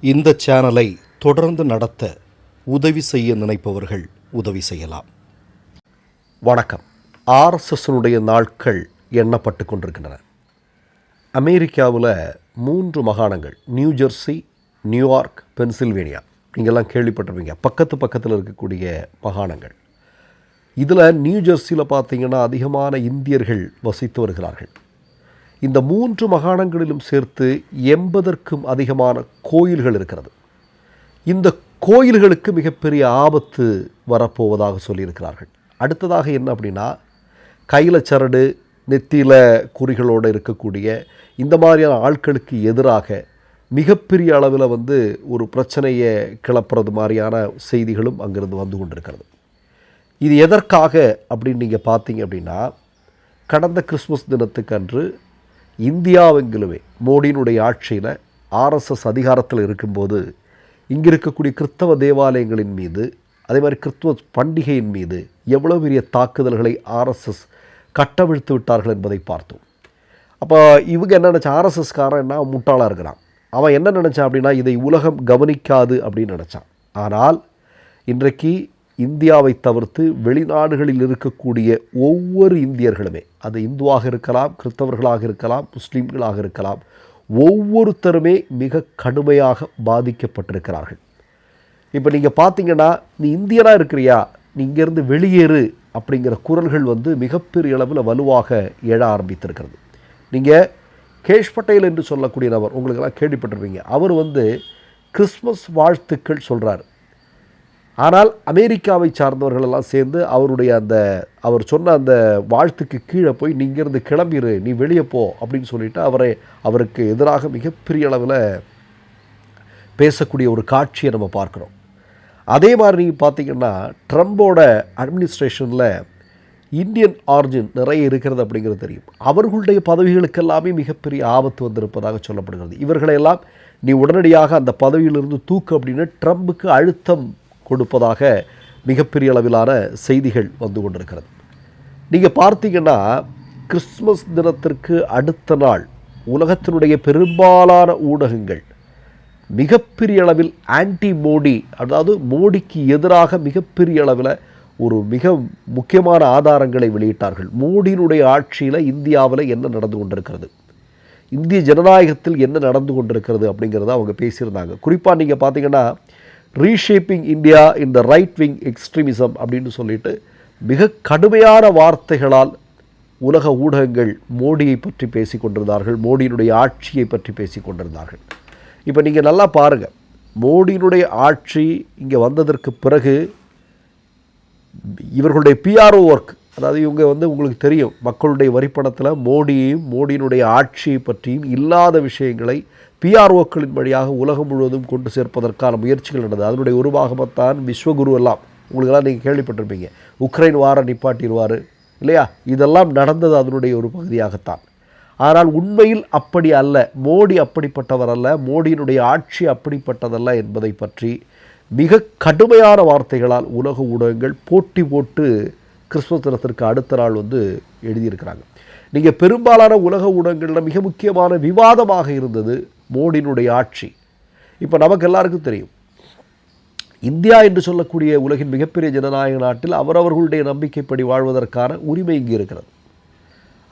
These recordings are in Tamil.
இந்த சேனலை தொடர்ந்து நடத்த உதவி செய்ய நினைப்பவர்கள் உதவி செய்யலாம். வணக்கம். ஆர்எஸ்எஸ்னுடைய நாட்கள் எண்ணப்பட்டு கொண்டிருக்கின்றன. அமெரிக்காவில் மூன்று மாகாணங்கள் நியூ ஜெர்சி நியூயார்க் பென்சில்வேனியா நீங்கள்லாம் கேள்விப்பட்டிருப்பீங்க. பக்கத்து பக்கத்தில் இருக்கக்கூடிய மாகாணங்கள். இதில் நியூ ஜெர்சியில் பார்த்தீங்கன்னா அதிகமான இந்தியர்கள் வசித்து வருகிறார்கள். இந்த மூன்று மாகாணங்களிலும் சேர்த்து எண்பதற்கும் அதிகமான கோயில்கள் இருக்கிறது. இந்த கோயில்களுக்கு மிகப்பெரிய ஆபத்து வரப்போவதாக சொல்லியிருக்கிறார்கள். அடுத்ததாக என்ன அப்படின்னா கையில் சரடு நெத்தியில் குறிகளோடு இருக்கக்கூடிய இந்த மாதிரியான ஆட்களுக்கு எதிராக மிகப்பெரிய அளவில் வந்து ஒரு பிரச்சனையை கிளப்புறது மாதிரியான செய்திகளும் அங்கிருந்து வந்து கொண்டிருக்கிறது. இது எதற்காக அப்படின்னு நீங்கள் பார்த்தீங்க அப்படின்னா கடந்த கிறிஸ்மஸ் தினத்துக்கு அன்று இந்தியாவெங்கிலுமே மோடியினுடைய ஆட்சியில் ஆர்எஸ்எஸ் அதிகாரத்தில் இருக்கும்போது இங்கே இருக்கக்கூடிய கிறிஸ்தவ தேவாலயங்களின் மீது அதே மாதிரி கிறிஸ்துவ பண்டிகையின் மீது எவ்வளோ பெரிய தாக்குதல்களை ஆர்எஸ்எஸ் கட்டவிழ்த்து விட்டார்கள் என்பதை பார்த்தோம். அப்போ இவங்க என்ன நினச்சா ஆர்எஸ்எஸ்காரன் என்ன முட்டாளாக இருக்கிறான்? அவன் என்ன நினச்சான் அப்படின்னா இதை உலகம் கவனிக்காது அப்படின்னு நினச்சான். ஆனால் இன்றைக்கு இந்தியாவை தவிர்த்து வெளிநாடுகளில் இருக்கக்கூடிய ஒவ்வொரு இந்தியர்களுமே அது இந்துவாக இருக்கலாம் கிறிஸ்தவர்களாக இருக்கலாம் முஸ்லீம்களாக இருக்கலாம் ஒவ்வொருத்தருமே மிக கடுமையாக பாதிக்கப்பட்டிருக்கிறார்கள். இப்போ நீங்கள் பார்த்தீங்கன்னா நீ இந்தியனாக இருக்கிறியா? நீ இங்கேருந்து வெளியேறு அப்படிங்கிற குரல்கள் வந்து மிகப்பெரிய அளவில் வலுவாக எழ ஆரம்பித்திருக்கிறது. நீங்கள் கேஷ் பட்டேல் என்று சொல்லக்கூடிய நபர் உங்களுக்கெல்லாம் கேள்விப்பட்டிருப்பீங்க. அவர் வந்து கிறிஸ்மஸ் வாழ்த்துக்கள் சொல்கிறார் ஆனால் அமெரிக்காவை சார்ந்தவர்கள் எல்லாம் சேர்ந்து அவருடைய அந்த அவர் சொன்ன அந்த வாழ்த்துக்கு கீழே போய் நீ இங்கேருந்து கிளம்பிடு நீ வெளியே போ அப்படின்னு சொல்லிவிட்டு அவரை அவருக்கு எதிராக மிகப்பெரிய அளவில் பேசக்கூடிய ஒரு காட்சியை நம்ம பார்க்குறோம். அதே மாதிரி நீங்கள் பார்த்தீங்கன்னா ட்ரம்போட அட்மினிஸ்ட்ரேஷனில் இந்தியன் ஆர்ஜின் நிறைய இருக்கிறது அப்படிங்கிறது தெரியும். அவர்களுடைய பதவிகளுக்கெல்லாமே மிகப்பெரிய ஆபத்து வந்திருப்பதாக சொல்லப்படுகிறது. இவர்களையெல்லாம் நீ உடனடியாக அந்த பதவியிலிருந்து தூக்கு அப்படின்னு ட்ரம்புக்கு அழுத்தம் கொடுப்பதாக மிகப்பெரிய அளவிலான செய்திகள் வந்து கொண்டிருக்கிறது. நீங்கள் பார்த்தீங்கன்னா கிறிஸ்மஸ் தினத்திற்கு அடுத்த நாள் உலகத்தினுடைய பெரும்பாலான ஊடகங்கள் மிகப்பெரிய அளவில் ஆன்டி மோடி அதாவது மோடிக்கு எதிராக மிகப்பெரிய அளவில் ஒரு மிக முக்கியமான ஆதாரங்களை வெளியிட்டார்கள். மோடியினுடைய ஆட்சியில் இந்தியாவில் என்ன நடந்து கொண்டிருக்கிறது? இந்திய ஜனநாயகத்தில் என்ன நடந்து கொண்டிருக்கிறது அப்படிங்கிறத அவங்க பேசியிருந்தாங்க. குறிப்பாக நீங்கள் பார்த்தீங்கன்னா reshaping India in the right wing extremism அப்படின்னு சொல்லிட்டு மிக கடுமையான வார்த்தைகளால் உலக ஊடகங்கள் மோடியை பற்றி பேசி கொண்டிருந்தார்கள் மோடியினுடைய ஆட்சியை பற்றி பேசி கொண்டிருந்தார்கள். இப்போ நீங்கள் நல்லா பாருங்கள் மோடியினுடைய ஆட்சி இங்கே வந்ததற்கு பிறகு இவர்களுடைய பிஆர்ஓ ஒர்க் அதாவது இவங்க வந்து உங்களுக்கு தெரியும் மக்களுடைய வரிப்பணத்தில் மோடியையும் மோடியினுடைய ஆட்சியை பற்றியும் இல்லாத விஷயங்களை பிஆர்ஓக்களின் வழியாக உலகம் முழுவதும் கொண்டு சேர்ப்பதற்கான முயற்சிகள் நடந்தது. அதனுடைய ஒரு பாகமத்தான் விஸ்வகுரு எல்லாம். உங்களுக்கெல்லாம் நீங்கள் கேள்விப்பட்டிருப்பீங்க. உக்ரைன் வார நிப்பாட்டிடுவார் இல்லையா? இதெல்லாம் நடந்தது அதனுடைய ஒரு பகுதியாகத்தான். ஆனால் உண்மையில் அப்படி அல்ல. மோடி அப்படிப்பட்டவர் அல்ல. மோடியினுடைய ஆட்சி அப்படிப்பட்டதல்ல என்பதை பற்றி மிக கடுமையான வார்த்தைகளால் உலக ஊடகங்கள் போட்டி போட்டு கிறிஸ்துவ தினத்திற்கு அடுத்த நாள் வந்து எழுதியிருக்கிறாங்க. நீங்கள் பெரும்பாலான உலக ஊடகங்களில் மிக முக்கியமான விவாதமாக இருந்தது மோடியினுடைய ஆட்சி. இப்போ நமக்கு எல்லாருக்கும் தெரியும். இந்தியா என்று சொல்லக்கூடிய உலகின் மிகப்பெரிய ஜனநாயக நாட்டில் அவரவர்களுடைய நம்பிக்கைப்படி வாழ்வதற்கான உரிமை இங்கே இருக்கிறது.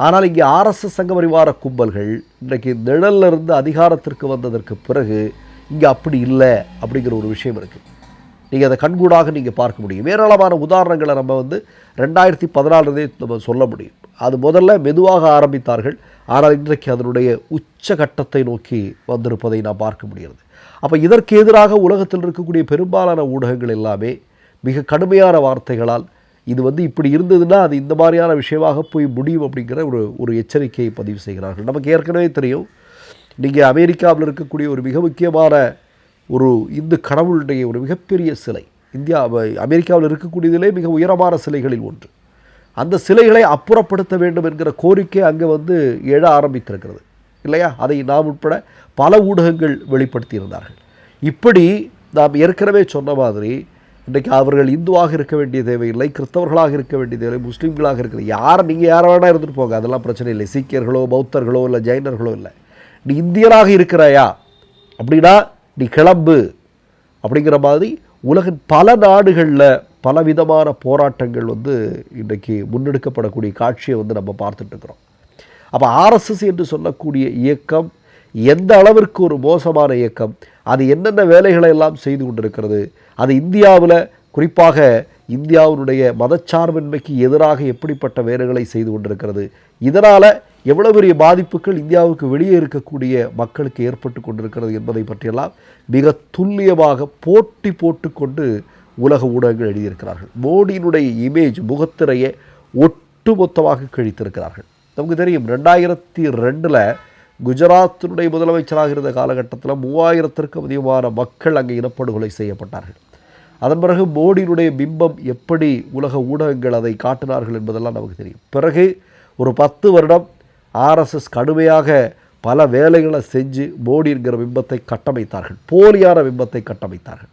ஆனால் இங்கே ஆர்எஸ்எஸ் சங்க பரிவார கும்பல்கள் இன்றைக்கு நிழல்ல இருந்து அதிகாரத்திற்கு வந்ததற்கு பிறகு இங்கே அப்படி இல்லை அப்படிங்கிற ஒரு விஷயம் இருக்குது நீங்கள் அதை கண்கூடாக நீங்கள் பார்க்க முடியும். ஏராளமான உதாரணங்களை நம்ம வந்து ரெண்டாயிரத்தி பதினாலுதே நம்ம சொல்ல முடியும். அது முதல்ல மெதுவாக ஆரம்பித்தார்கள். ஆனால் இன்றைக்கு அதனுடைய உச்சகட்டத்தை நோக்கி வந்திருப்பதை நாம் பார்க்க முடிகிறது. அப்போ இதற்கு எதிராக உலகத்தில் இருக்கக்கூடிய பெரும்பாலான ஊடகங்கள் எல்லாமே மிக கடுமையான வார்த்தைகளால் இது வந்து இப்படி இருந்ததுன்னா அது இந்த மாதிரியான விஷயமாக போய் முடியும் அப்படிங்கிற ஒரு ஒரு எச்சரிக்கையை பதிவு செய்கிறார்கள். நமக்கு ஏற்கனவே தெரியும். நீங்கள் அமெரிக்காவில் இருக்கக்கூடிய ஒரு மிக முக்கியமான ஒரு இந்து கடவுளுடைய ஒரு மிகப்பெரிய சிலை. இந்தியா அமெரிக்காவில் இருக்கக்கூடியதிலே மிக உயரமான சிலைகளில் ஒன்று. அந்த சிலைகளை அப்புறப்படுத்த வேண்டும் என்கிற கோரிக்கை அங்கே வந்து எழ ஆரம்பித்திருக்கிறது. இல்லையா? அதை நாம் உட்பட பல ஊடகங்கள் வெளிப்படுத்தியிருந்தார்கள். இப்படி நாம் ஏற்கனவே சொன்ன மாதிரி இன்றைக்கு அவர்கள் இந்துவாக இருக்க வேண்டிய தேவையில்லை கிறிஸ்தவர்களாக இருக்க வேண்டிய தேவையில்லை முஸ்லீம்களாக இருக்கிற யார் நீங்கள் யாரை வேணால் இருந்துட்டு போங்க அதெல்லாம் பிரச்சனை இல்லை. சீக்கியர்களோ பௌத்தர்களோ இல்லை ஜெயினர்களோ இல்லை. நீ இந்தியராக இருக்கிறாயா? அப்படின்னா நீ கிளம்பு அப்படிங்கிற மாதிரி உலகின் பல நாடுகளில் பலவிதமான போராட்டங்கள் வந்து இன்றைக்கு முன்னெடுக்கப்படக்கூடிய காட்சியை வந்து நம்ம பார்த்துட்டுருக்குறோம். அப்போ ஆர்எஸ்எஸ் என்று சொல்லக்கூடிய இயக்கம் எந்த அளவிற்கு ஒரு மோசமான இயக்கம் அது என்னென்ன வேலைகளை எல்லாம் செய்து கொண்டிருக்கிறது அது இந்தியாவில் குறிப்பாக இந்தியாவினுடைய மதச்சார்பின்மைக்கு எதிராக எப்படிப்பட்ட வேலைகளை செய்து கொண்டிருக்கிறது இதனால் எவ்வளவு பெரிய பாதிப்புகள் இந்தியாவுக்கு வெளியே இருக்கக்கூடிய மக்களுக்கு ஏற்பட்டு கொண்டிருக்கிறது என்பதை பற்றியெல்லாம் மிக துல்லியமாக போட்டி போட்டுக்கொண்டு உலக ஊடகங்கள் எழுதியிருக்கிறார்கள். மோடியினுடைய இமேஜ் முகத்திரையை ஒட்டுமொத்தமாக கழித்திருக்கிறார்கள். நமக்கு தெரியும் ரெண்டாயிரத்தி ரெண்டில் குஜராத்தினுடைய முதலமைச்சராக இருந்த காலகட்டத்தில் மூவாயிரத்திற்கும் அதிகமான மக்கள் அங்கே இனப்படுகொலை செய்யப்பட்டார்கள். அதன் பிறகு மோடியினுடைய பிம்பம் எப்படி உலக ஊடகங்கள் அதை காட்டினார்கள் என்பதெல்லாம் நமக்கு தெரியும். பிறகு ஒரு பத்து வருடம் ஆர்எஸ்எஸ் கடுமையாக பல வேலைகளை செஞ்சு மோடி என்கிற பிம்பத்தை கட்டமைத்தார்கள். போலியான பிம்பத்தை கட்டமைத்தார்கள்.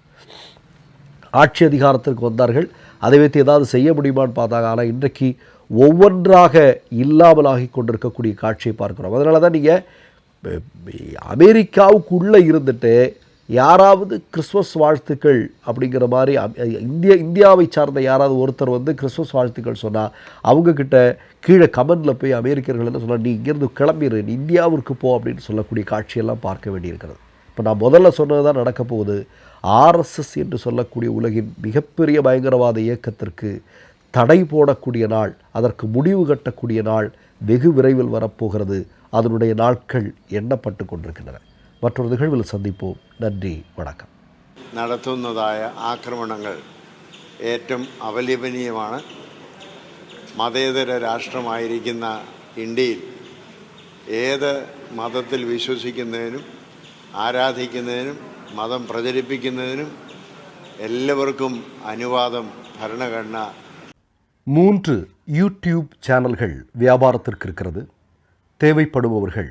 ஆட்சி அதிகாரத்திற்கு வந்தார்கள். அதை வைத்து ஏதாவது செய்ய முடியுமான்னு பார்த்தாங்க. ஆனால் இன்றைக்கு ஒவ்வொன்றாக இல்லாமலாகி கொண்டிருக்கக்கூடிய காட்சியை பார்க்குறோம். அதனால தான் நீங்கள் அமெரிக்காவுக்குள்ளே இருந்துட்டு யாராவது கிறிஸ்மஸ் வாழ்த்துக்கள் அப்படிங்கிற மாதிரி இந்தியா இந்திய இந்தியாவை சார்ந்த யாராவது ஒருத்தர் வந்து கிறிஸ்மஸ் வாழ்த்துக்கள் சொன்னால் அவங்கக்கிட்ட கீழே கமெண்டில் போய் அமெரிக்கர்கள் என்ன சொன்னால் நீ இங்கேருந்து கிளம்பிடு நீ இந்தியாவிற்கு போ அப்படின்னு சொல்லக்கூடிய காட்சியெல்லாம் பார்க்க வேண்டியிருக்கிறது. இப்போ நான் முதல்ல சொன்னது தான் நடக்க போகுது. ஆர்எஸ்எஸ் என்று சொல்லக்கூடிய உலகின் மிகப்பெரிய பயங்கரவாத இயக்கத்திற்கு தடை போடக்கூடிய நாள் அதற்கு முடிவு கட்டக்கூடிய நாள் வெகு விரைவில் வரப்போகிறது. அதனுடைய நாட்கள் எண்ணப்பட்டு கொண்டிருக்கின்றன. மற்றொரு நிகழ்வில் சந்திப்போம் நன்றி வணக்கம் നടത്തുന്നതായ ആക്രമണങ്ങൾ ഏറ്റവും അപലപനീയമാണ് മതേതര രാഷ്ട്രമായിരിക്കുന്ന ഇന്ത്യയിൽ ഏത് മതത്തിൽ വിശ്വസിക്കുന്നതിനും ആരാധിക്കുന്നതിനും മതം പ്രചരിപ്പിക്കുന്നതിനും എല്ലാവർക്കും അനുവാദം ഭരണഘടന மூன்று யூடியூப் சேனல்கள் வியாபாரத்திற்கு இருக்கிறது தேவைப்படுபவர்கள்